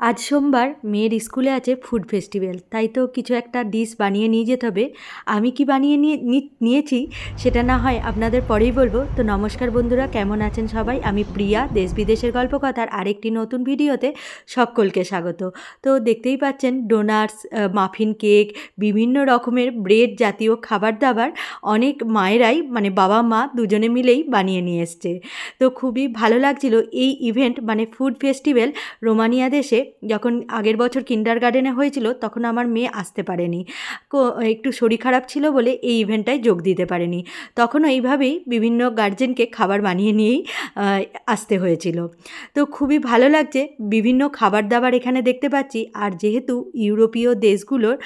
আজ সোমবার মেয়ের স্কুলে আছে ফুড ফেস্টিভ্যাল, তাই তো কিছু একটা ডিশ বানিয়ে নিয়ে যেতে হবে। আমি কি বানিয়ে নিয়ে নিয়েছি? সেটা না হয় আপনাদের পরেই বলব। তো নমস্কার বন্ধুরা, কেমন আছেন সবাই? আমি প্রিয়া, দেশ বিদেশের গল্প কথার আরেকটি নতুন ভিডিওতে সকলকে স্বাগত। তো দেখতেই পাচ্ছেন, ডোনাটস মাফিন কেক, বিভিন্ন রকমের ব্রেড জাতীয় খাবার দাবার অনেক মায়েরাই মানে বাবা, মা দুজনে মিলেই বানিয়ে নিয়ে এসছে। তো খুবই ভালো লাগছিল এই ইভেন্ট মানে ফুড ফেস্টিভ্যাল রোমানিয়া দেশে যখন আগের বছর কিন্ডার গার্ডেনে হয়েছিল, তখন আমার মেয়ে আসতে পারেনি। একটু শরীর খারাপ ছিল বলে এই ইভেন্টটায় যোগ দিতে পারেনি। তখনও এইভাবেই বিভিন্ন গার্জেনকে খাবার বানিয়ে নিয়েই আসতে হয়েছিল। তো খুবই ভালো লাগছে, বিভিন্ন খাবার দাবার এখানে দেখতে পাচ্ছি। আর যেহেতু ইউরোপীয় দেশগুলোর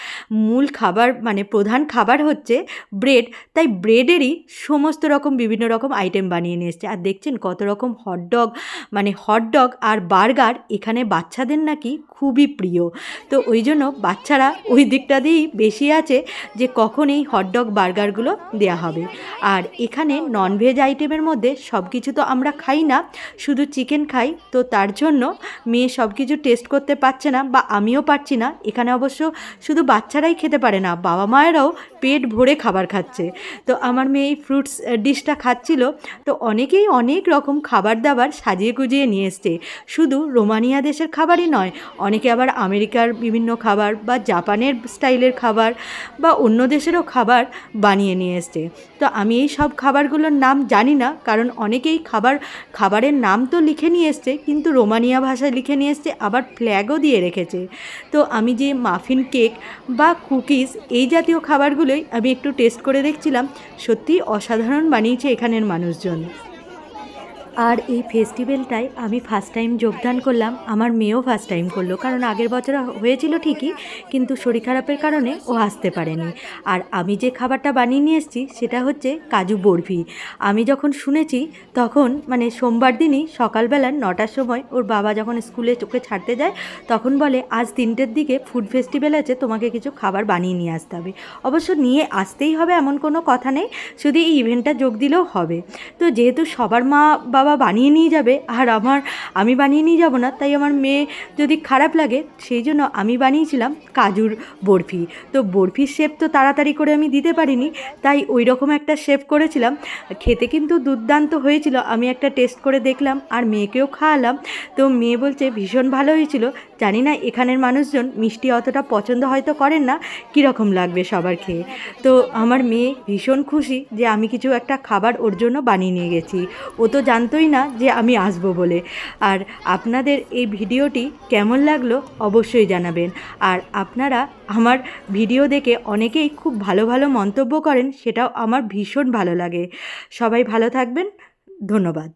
মূল খাবার মানে প্রধান খাবার হচ্ছে ব্রেড তাই ব্রেডেরই সমস্ত রকম, বিভিন্ন রকম আইটেম বানিয়ে নিয়ে এসছে। আর দেখছেন কত রকম হটডগ মানে হটডগ আর বার্গার এখানে বাচ্চাদের নাকি খুবই প্রিয়। তো ওই জন্য বাচ্চারা ওই দিকটা দিয়েই বেশি আছে যে কখন এই হটডগ বার্গারগুলো দেওয়া হবে। আর এখানে ননভেজ আইটেমের মধ্যে সব কিছু তো আমরা খাই না, শুধু চিকেন খাই। তো তার জন্য মেয়ে সব কিছু টেস্ট করতে পারছে না বা আমিও পারছি না। এখানে অবশ্য শুধু বাচ্চারাই খেতে পারে না, বাবা মায়েরাও পেট ভরে খাবার খাচ্ছে। তো আমার মেয়ে এই ফ্রুটস ডিশটা খাচ্ছিল। তো অনেকেই অনেক রকম খাবার দাবার সাজিয়ে গুজিয়ে নিয়ে এসছে। শুধু রোমানিয়া দেশের খাবারই নয় অনেকে আবার আমেরিকার বিভিন্ন খাবার বা জাপানের স্টাইলের খাবার বা অন্য দেশেরও খাবার বানিয়ে নিয়ে এসছে। তো আমি এই সব খাবারগুলোর নাম জানি না, কারণ অনেকেই খাবার, খাবারের নাম তো লিখে নিয়ে এসছে, কিন্তু রোমানিয়া ভাষায় লিখে নিয়ে এসছে, আবার ফ্ল্যাগও দিয়ে রেখেছে। তো আমি যে মাফিন কেক বা কুকিজ এই জাতীয় খাবারগুলোই আমি একটু টেস্ট করে দেখছিলাম সত্যি অসাধারণ বানিয়েছে এখানের মানুষজন। আর এই ফেস্টিভ্যালটায় আমি ফার্স্ট টাইম যোগদান করলাম। আমার মেয়েও ফার্স্ট টাইম করল, কারণ আগের বছর হয়েছিল ঠিকই, কিন্তু শরীর খারাপের কারণে ও আসতে পারেনি। আর আমি যে খাবারটা বানিয়ে নিয়ে এসেছি, সেটা হচ্ছে কাজু বরফি। আমি যখন শুনেছি, তখন মানে সোমবার দিনই সকালবেলা নটার সময় ওর বাবা যখন স্কুলে চোখে ছাড়তে যায়, তখন বলে, আজ তিনটের দিকে ফুড ফেস্টিভ্যাল আছে, তোমাকে কিছু খাবার বানিয়ে নিয়ে আসতে হবে। অবশ্য নিয়ে আসতেই হবে এমন কোনো কথা নেই, শুধু এই ইভেন্টটা যোগ দিলেও হবে। তো যেহেতু সবার মা বাবা বানিয়ে নিয়ে যাবে, আর আমার, আমি বানিয়ে নিয়ে যাব না, তাই আমার মেয়ে যদি খারাপ লাগে, সেই জন্য আমি বানিয়েছিলাম কাজুর বরফি। তো বরফির শেপ তো তাড়াতাড়ি করে আমি দিতে পারিনি, তাই ওই রকম একটা শেপ করেছিলাম। খেতে কিন্তু দুর্দান্ত হয়েছিল, আমি একটা টেস্ট করে দেখলাম, আর মেয়েকেও খাওয়ালাম। তো মেয়ে বলছে, ভীষণ ভালো হয়েছিল জানি না এখানের মানুষজন মিষ্টি অতটা পছন্দ হয়তো করেন না, কীরকম লাগবে সবার খেয়ে। তো আমার মেয়ে ভীষণ খুশি যে আমি কিছু একটা খাবার ওর জন্য বানিয়ে নিয়ে গেছি। ও তো জানতোই না যে আমি আসব বলে। আর আপনাদের এই ভিডিওটি কেমন লাগল অবশ্যই জানাবেন। আর আপনারা আমার ভিডিও দেখে অনেকেই খুব ভালো ভালো মন্তব্য করেন, সেটাও আমার ভীষণ ভালো লাগে। সবাই ভালো থাকবেন, ধন্যবাদ।